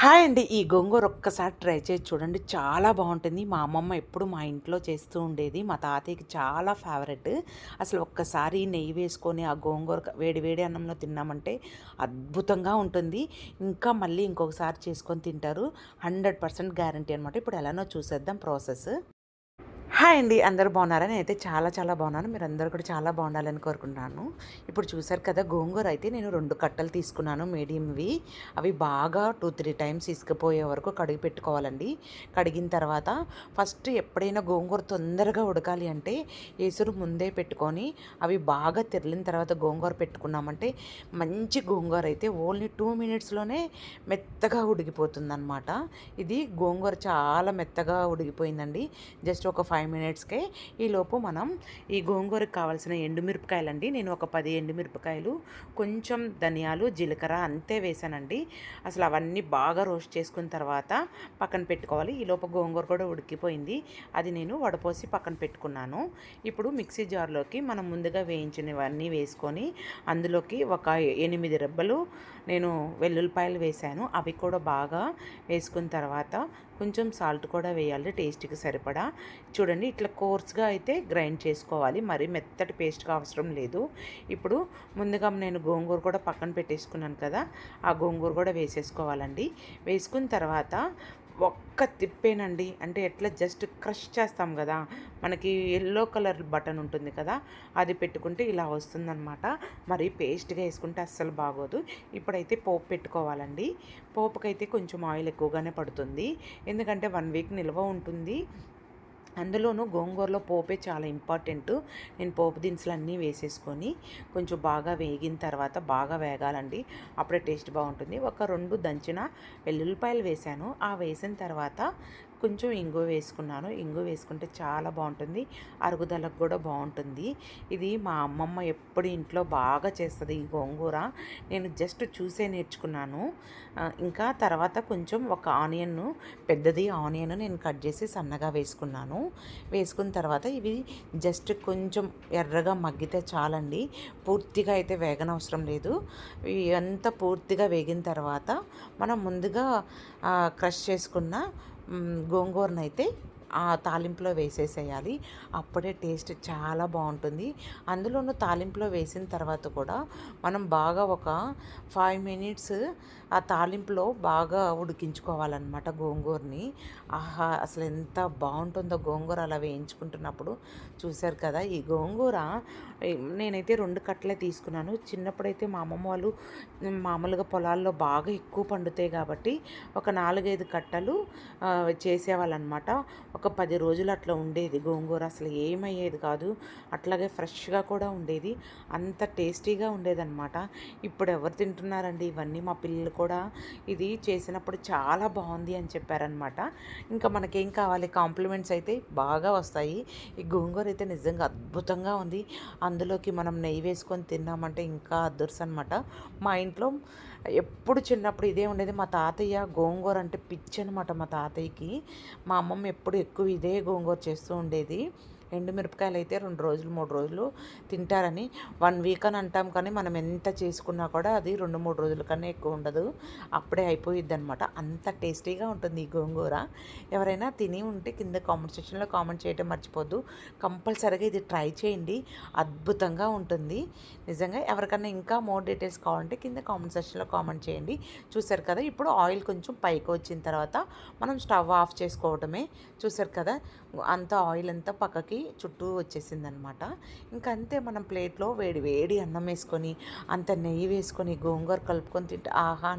Hi అండి. ఈ గోంగూర ఒక్కసారి ట్రై చేసి చూడండి. చాలా బాగుంటుంది. మా అమ్మమ్మ ఎప్పుడు మా ఇంట్లో చేస్తూ ఉండేది. మా తాతయ్యకి చాలా ఫేవరెట్. అసలు ఒక్కసారి నెయ్యి వేసుకొని ఆ గోంగూర వేడి వేడి అన్నంలో తిన్నామంటే అద్భుతంగా ఉంటుంది. ఇంకా మళ్ళీ ఇంకొకసారి చేసుకొని తింటారు. హండ్రెడ్ పర్సెంట్ గ్యారంటీ అనమాట ఇప్పుడు ఎలానో చూసేద్దాం ప్రాసెస్. హాయ్ అండి. అందరూ బాగున్నారా? నేనైతే చాలా చాలా బాగున్నాను. మీరు అందరూ కూడా చాలా బాగుండాలని కోరుకుంటున్నాను. ఇప్పుడు చూసారు కదా గోంగూర అయితే నేను రెండు కట్టలు తీసుకున్నాను మీడియంవి. అవి బాగా టూ త్రీ టైమ్స్ ఇసుకపోయే వరకు కడిగి పెట్టుకోవాలండి. కడిగిన తర్వాత ఫస్ట్ ఎప్పుడైనా గోంగూర తొందరగా ఉడకాలి అంటే ఏసురు ముందే పెట్టుకొని అవి బాగా తిరిలిన తర్వాత గోంగూర పెట్టుకున్నామంటే మంచి గోంగూర అయితే ఓన్లీ టూ మినిట్స్లోనే మెత్తగా ఉడికిపోతుందన్నమాట. ఇది గోంగూర చాలా మెత్తగా ఉడికిపోయిందండి. జస్ట్ ఒక ఫైవ్ ఫైవ్ మినిట్స్కే ఈలోపు మనం ఈ గోంగూరకు కావాల్సిన ఎండుమిరపకాయలండి. నేను ఒక పది ఎండుమిరపకాయలు కొంచెం ధనియాలు జీలకర్ర అంతే వేసానండి. అసలు అవన్నీ బాగా రోస్ట్ చేసుకున్న తర్వాత పక్కన పెట్టుకోవాలి. ఈలోపు గోంగూర కూడా ఉడికిపోయింది. అది నేను వడపోసి పక్కన పెట్టుకున్నాను. ఇప్పుడు మిక్సీ జార్లోకి మనం ముందుగా వేయించినవన్నీ వేసుకొని అందులోకి ఒక ఎనిమిది రెబ్బలు నేను వెల్లుల్లిపాయలు వేశాను. అవి కూడా బాగా వేసుకున్న తర్వాత కొంచెం సాల్ట్ కూడా వేయాలి. టేస్ట్కి సరిపడా. చూడండి. ఇట్లా కోర్స్గా అయితే గ్రైండ్ చేసుకోవాలి. మరి మెత్తటి పేస్ట్గా అవసరం లేదు. ఇప్పుడు ముందుగా నేను గోంగూర కూడా పక్కన పెట్టేసుకున్నాను కదా ఆ గోంగూర కూడా వేసేసుకోవాలండి. వేసుకున్న తర్వాత ఒక్క తిప్పేనండి. అంటే ఎట్లా జస్ట్ క్రష్ చేస్తాం కదా మనకి ఎల్లో కలర్ బటన్ ఉంటుంది కదా అది పెట్టుకుంటే ఇలా వస్తుందన్నమాట. మరి పేస్ట్గా వేసుకుంటే అస్సలు బాగోదు. ఇప్పుడైతే పోపు పెట్టుకోవాలండి. పోపుకైతే కొంచెం ఆయిల్ ఎక్కువగానే పడుతుంది. ఎందుకంటే వన్ వీక్ నిల్వ ఉంటుంది. అందులోనూ గోంగూరలో పోపే చాలా ఇంపార్టెంట్. నేను పోపు దినుసులు అన్నీ వేసేసుకొని కొంచెం బాగా వేగిన తర్వాత బాగా వేగాలండి. అప్పుడే టేస్ట్ బాగుంటుంది. ఒక రెండు దంచిన వెల్లుల్లిపాయలు వేసాను ఆ వేసిన తర్వాత కొంచెం ఇంగు వేసుకున్నాను. ఇంగు వేసుకుంటే చాలా బాగుంటుంది. అరుగుదలకు కూడా బాగుంటుంది. ఇది మా అమ్మమ్మ ఎప్పుడు ఇంట్లో బాగా చేస్తుంది ఈ గోంగూర. నేను జస్ట్ చూసే నేర్చుకున్నాను. ఇంకా తర్వాత కొంచెం ఒక ఆనియన్ను పెద్దది ఆనియన్ నేను కట్ చేసి సన్నగా వేసుకున్నాను. వేసుకున్న తర్వాత ఇవి జస్ట్ కొంచెం ఎర్రగా మగ్గితే చాలండి. పూర్తిగా అయితే వేగనవసరం లేదు. ఇవంతా పూర్తిగా వేగిన తర్వాత మనం ముందుగా క్రష్ చేసుకున్న గోంగూరనైతే ఆ తాలింపులో వేసేసేయాలి. అప్పుడే టేస్ట్ చాలా బాగుంటుంది. అందులోనూ తాలింపులో వేసిన తర్వాత కూడా మనం బాగా ఒక ఫైవ్ మినిట్స్ ఆ తాలింపులో బాగా ఉడికించుకోవాలన్నమాట గోంగూరని. ఆహా అసలు ఎంత బాగుంటుందో గోంగూర అలా వేయించుకుంటున్నప్పుడు. చూశారు కదా ఈ గోంగూర నేనైతే రెండు కట్టలే తీసుకున్నాను. చిన్నప్పుడైతే మా అమ్మమ్మ వాళ్ళు మామూలుగా పొలాల్లో బాగా ఎక్కువ పండుతాయి కాబట్టి ఒక నాలుగైదు కట్టలు చేసేవాళ్ళనమాట ఒక పది రోజులు అట్లా ఉండేది. గోంగూర అసలు ఏమయ్యేది కాదు. అట్లాగే ఫ్రెష్గా కూడా ఉండేది. అంత టేస్టీగా ఉండేదన్నమాట. ఇప్పుడు ఎవరు తింటున్నారండి? ఇవన్నీ మా పిల్లలు కూడా ఇది చేసినప్పుడు చాలా బాగుంది అని చెప్పారనమాట ఇంకా మనకేం కావాలి? కాంప్లిమెంట్స్ అయితే బాగా వస్తాయి. ఈ గోంగూర అయితే నిజంగా అద్భుతంగా ఉంది. అందులోకి మనం నెయ్యి వేసుకొని తిన్నామంటే ఇంకా అదృష్టం అనమాట మా ఇంట్లో ఎప్పుడు చిన్నప్పుడు ఇదే ఉండేది. మా తాతయ్య గోంగూర అంటే పిచ్చి అనమాట మా తాతయ్యకి. మా అమ్మమ్మ ఎప్పుడు ఎక్కువ ఇదే గోంగూర చేస్తూ ఉండేది. ఎండుమిరపకాయలు అయితే రెండు రోజులు మూడు రోజులు తింటారని. వన్ వీక్ అని అంటాం కానీ మనం ఎంత చేసుకున్నా కూడా అది రెండు మూడు రోజుల కన్నా ఎక్కువ ఉండదు. అప్పుడే అయిపోయిద్ది అనమాట అంత టేస్టీగా ఉంటుంది ఈ గోంగూర. ఎవరైనా తిని ఉంటే కింద కామెంట్ సెక్షన్లో కామెంట్ చేయడం మర్చిపోద్దు. కంపల్సరీగా ఇది ట్రై చేయండి. అద్భుతంగా ఉంటుంది. నిజంగా ఎవరికైనా ఇంకా మోర్ డీటెయిల్స్ కావాలంటే కింద కామెంట్ సెక్షన్లో కామెంట్ చేయండి. చూసారు కదా ఇప్పుడు ఆయిల్ కొంచెం పైకి వచ్చిన తర్వాత మనం స్టవ్ ఆఫ్ చేసుకోవటమే. చూసారు కదా అంత ఆయిల్ అంతా పక్కకి చుట్టూ వచ్చేసిందనమాట. ఇంకా అంతే మనం ప్లేట్లో వేడి వేడి అన్నం వేసుకొని అంత నెయ్యి వేసుకొని గోంగూర కలుపుకొని తింటే ఆహా